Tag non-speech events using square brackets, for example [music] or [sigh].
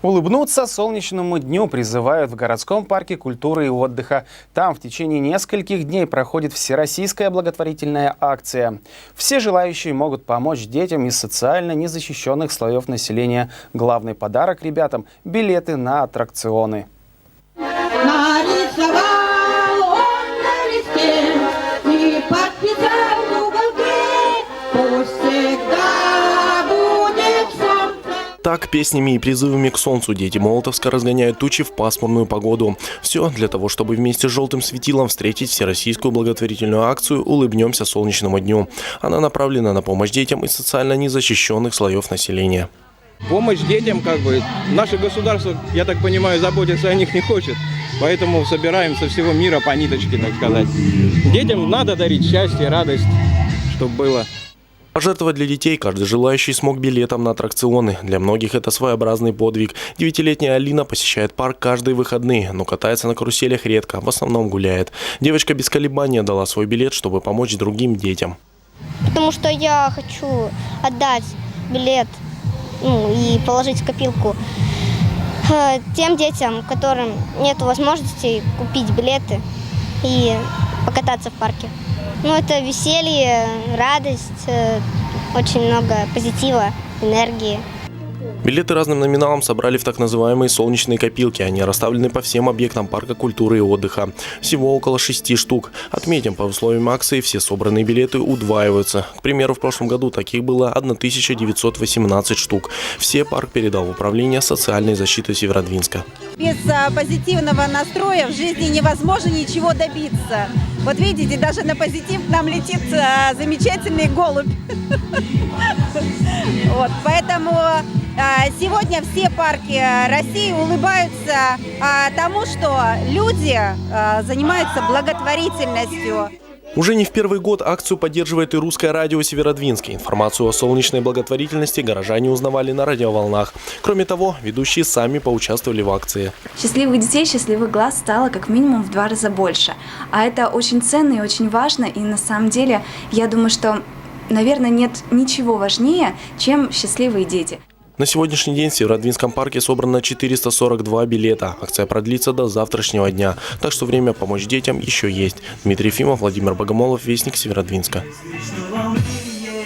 Улыбнуться солнечному дню призывают в городском парке культуры и отдыха. Там в течение нескольких дней проходит всероссийская благотворительная акция. Все желающие могут помочь детям из социально незащищенных слоев населения. Главный подарок ребятам – билеты на аттракционы. Так, песнями и призывами к солнцу дети Молотовска разгоняют тучи в пасмурную погоду. Все для того, чтобы вместе с желтым светилом встретить всероссийскую благотворительную акцию «Улыбнемся солнечному дню». Она направлена на помощь детям из социально незащищенных слоев населения. Помощь детям, как бы, наше государство, я так понимаю, заботиться о них не хочет. Поэтому собираем со всего мира по ниточке, так сказать. Детям надо дарить счастье, радость, чтобы было. Пожертвовать для детей каждый желающий смог билетом на аттракционы. Для многих это своеобразный подвиг. Девятилетняя Алина посещает парк каждые выходные, но катается на каруселях редко, в основном гуляет. Девочка без колебания дала свой билет, чтобы помочь другим детям. потому что я хочу отдать билет ну, и положить в копилку э, тем детям, которым нет возможности купить билеты и покататься в парке. Ну, это веселье, радость, э, очень много позитива, энергии. Билеты разным номиналам собрали в так называемые солнечные копилки. Они расставлены по всем объектам парка культуры и отдыха. Всего около шести штук. Отметим, по условиям акции все собранные билеты удваиваются. К примеру, в прошлом году таких было 1918 штук. Все парк передал в управление социальной защиты Северодвинска. Без а, позитивного настроя в жизни невозможно ничего добиться. Вот видите, даже на позитив нам летит а, замечательный голубь. [laughs] Вот, поэтому а, сегодня все парки России улыбаются тому, что люди занимаются благотворительностью. Уже не в первый год акцию поддерживает и русское радио Северодвинска. Информацию о солнечной благотворительности горожане узнавали на радиоволнах. Кроме того, ведущие сами поучаствовали в акции. Счастливых детей, счастливых глаз стало как минимум в два раза больше. А это очень ценно и очень важно. И на самом деле, я думаю, что, наверное, нет ничего важнее, чем счастливые дети. На сегодняшний день в Северодвинском парке собрано 442 билета. Акция продлится до завтрашнего дня, так что время помочь детям еще есть. Дмитрий Ефимов, Владимир Богомолов, Вестник Северодвинска.